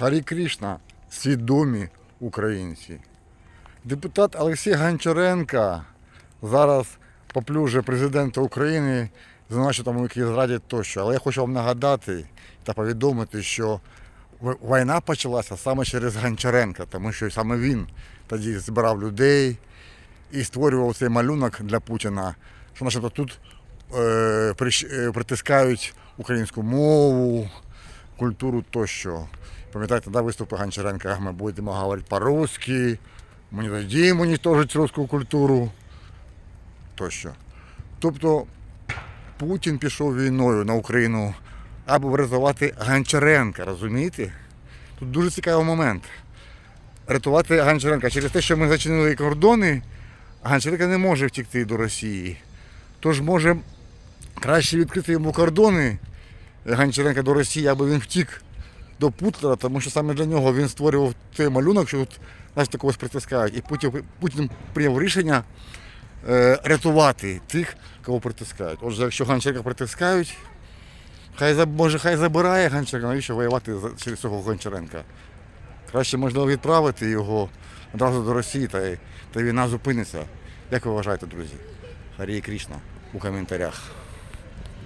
Харі Крішна, свідомі українці. Депутат Олексій Гончаренко зараз поплюже президента України за там які зрадять тощо. Але я хочу вам нагадати та повідомити, що війна почалася саме через Гончаренка, тому що саме він тоді збирав людей і створював цей малюнок для Путіна, що начебто тут е, е, притискають українську мову, культуру тощо. Пам'ятаєте, да, виступи Гончаренка, ми будемо говорити по-русски, ми не дадим уничтожити русську культуру тощо. Тобто Путін пішов війною на Україну, аби врятувати Гончаренка, розумієте? Тут дуже цікавий момент. Рятувати Гончаренка через те, що ми зачинили кордони, Гончаренко не може втекти до Росії. Тож може краще відкрити йому кордони Гончаренка до Росії, аби він втік до Путлера, тому що саме для нього він створював цей малюнок, що тут нас такогось притискають. І Путін, Путін прийняв рішення е, рятувати тих, кого притискають. Отже, якщо Гончаренка притискають, хай може хай забирає Гончаренка, навіщо воювати через цього Гончаренка. Краще можливо відправити його одразу до Росії, та, та війна зупиниться. Як ви вважаєте, друзі? Харі Крішна у коментарях.